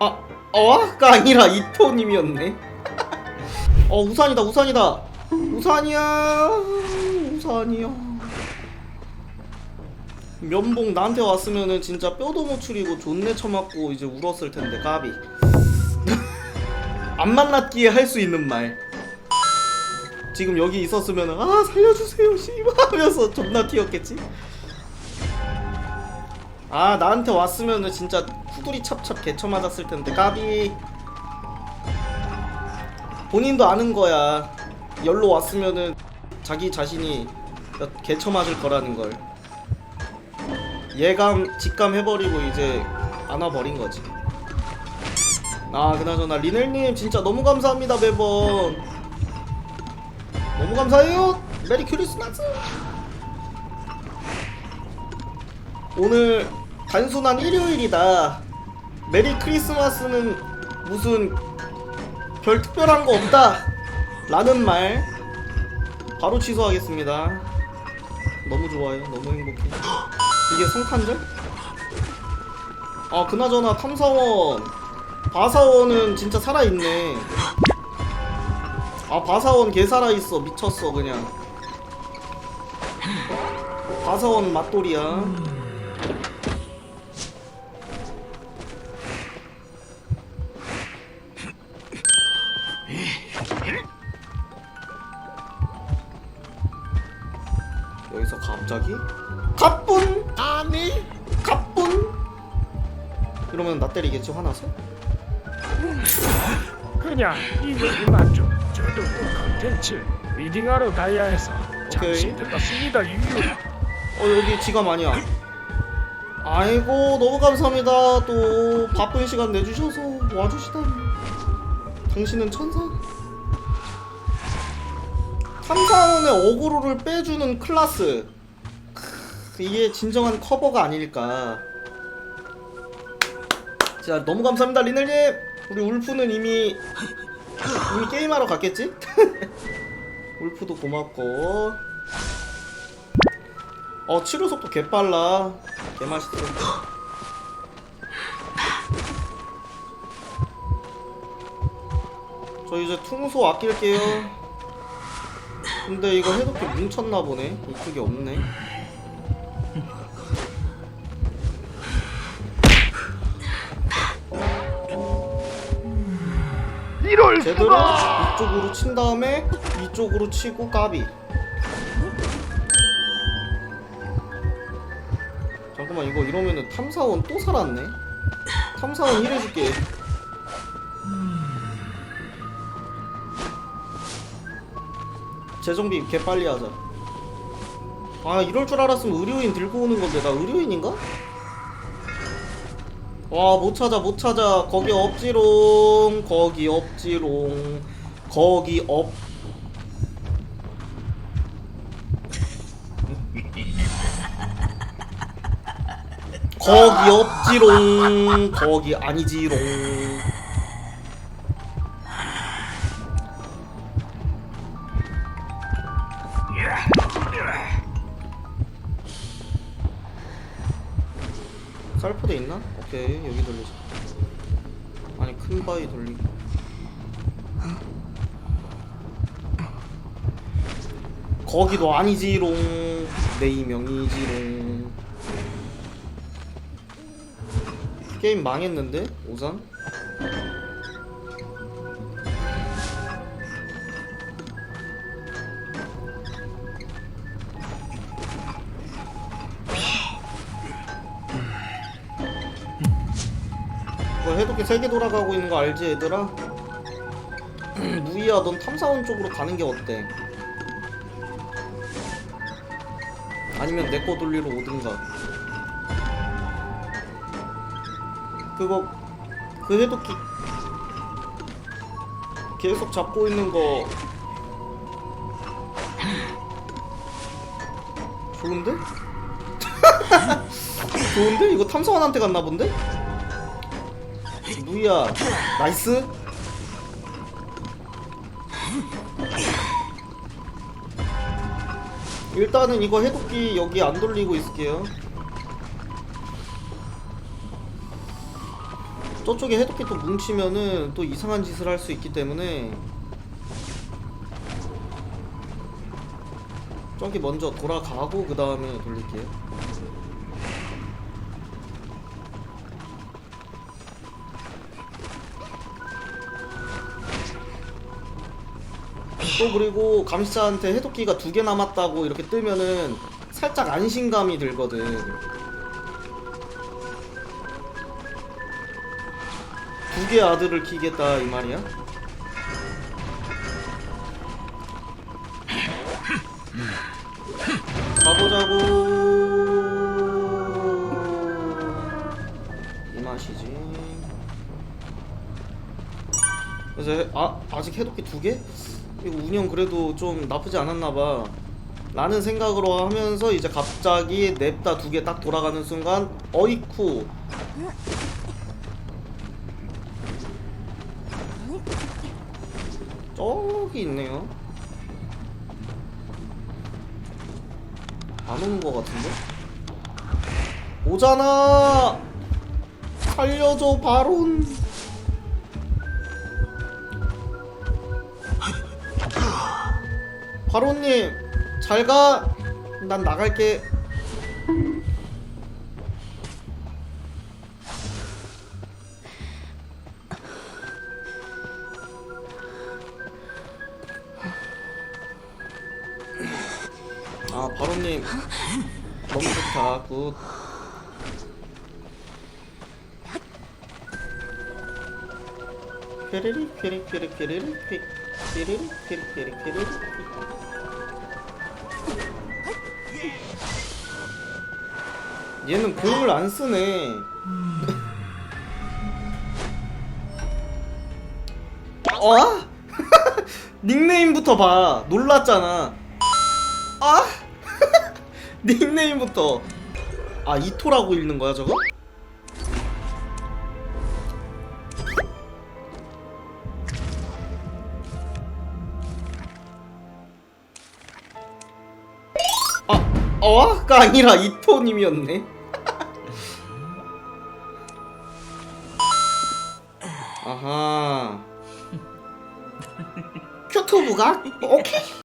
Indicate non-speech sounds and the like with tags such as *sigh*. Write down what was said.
아, 어가 아니라 이토님이었네. 어 우산이다 우산이다 우산이야 우산이야. 면봉 나한테 왔으면은 진짜 뼈도 못 추리고 존내 쳐맞고 이제 울었을 텐데 까비. 안 만났기에 할 수 있는 말. 지금 여기 있었으면은 아 살려주세요 씨발 하면서 존나 튀었겠지. 아 나한테 왔으면 은 진짜 후두리 찹찹 개쳐 맞았을 텐데 까비 본인도 아는 거야 열로 왔으면은 자기 자신이 개쳐 맞을 거라는 걸 예감 직감 해버리고 이제 안와버린 거지 아 그나저나 리넬님 진짜 너무 감사합니다 매번 너무 감사해요 메리 크리스마스 오늘 단순한 일요일이다. 메리 크리스마스는 무슨 별 특별한 거 없다. 라는 말 바로 취소하겠습니다. 너무 좋아요. 너무 행복해. 이게 성탄절? 아, 그나저나 탐사원 바사원은 진짜 살아있네. 아, 바사원 개 살아있어. 미쳤어, 그냥. 바사원 맛돌이야. 여기서 갑자기 가뿐 아니 가뿐 이러면 나 때리겠지 화나서 그냥 이거만 좀 저도 또 컨텐츠 리딩하러 가야 해서 잠시 오케이. 들렀습니다 유유 어 여기 지갑 아니야 아이고 너무 감사합니다. 또 바쁜 시간 내주셔서 와주시다니. 당신은 천사? 탐사원의 어그로를 빼주는 클라스. 크, 이게 진정한 커버가 아닐까. 자 너무 감사합니다 리넬님 우리 울프는 이미 이미 게임하러 갔겠지? *laughs* 울프도 고맙고. 어 치료 속도 개빨라. 개맛있어. 저 이제 퉁소 아낄게요. 근데 이거 해독기 뭉쳤나 보네. 이쪽이 없네 이럴 제대로 이쪽으로 친 다음에 이쪽으로 치고 까비. 잠깐만 이거 이러면은 탐사원 또 살았네? 탐사원 힐 해줄게. 재정비 개빨리 하자. 아 이럴 줄 알았으면 의료인 들고 오는 건데 나 의료인인가? 와 못 찾아 못 찾아. 거기 없지롱 거기 없지롱 거기 없 거기 없지롱 거기 아니지롱. 쌀포대 있나? 오케이 여기 돌리자. 아니 큰 바위 돌리고 거기도 아니지롱. 내 이명이지롱. 게임 망했는데? 오산? 해독기 3개 돌아가고 있는 거 알지 얘들아? *clears throat* 무이야 넌 탐사원 쪽으로 가는 게 어때? 아니면 내 거 돌리러 오든가 그거 그 해독기 계속 잡고 있는 거 *clears throat* 좋은데? *laughs* 좋은데? 이거 탐사원한테 갔나 본데? 무이야 나이스 일단은 이거 해독기 여기 안 돌리고 있을게요. 저쪽에 해독기 또 뭉치면은 또 이상한 짓을 할 수 있기 때문에 저기 먼저 돌아가고 그 다음에 돌릴게요. 또 그리고 감시자한테 해독기가 두 개 남았다고 이렇게 뜨면은 살짝 안심감이 들거든. 두개 아들을 키겠다 이 말이야? 아 아직 해독기 두 개? 이거 운영 그래도 좀 나쁘지 않았나봐. 라는 생각으로 하면서 이제 갑자기 냅다 두 개 딱 돌아가는 순간 어이쿠 저기 있네요. 안 오는 것 같은데? 오잖아! 살려줘, 바론! 바론님, 잘 가! 난 나갈게. 아, 바론님. 너무 좋다, 굿. 페리, 페리, 페레리, 페, 페리, 페레리, 페. 얘는 공을 안 쓰네. 어? 닉네임부터 봐. 놀랐잖아. 아? 닉네임부터. 아, 이토라고 읽는 거야, 저거? 어가 아니라 이토님이었네. 아하. *laughs* 큐튜브가? 오케이.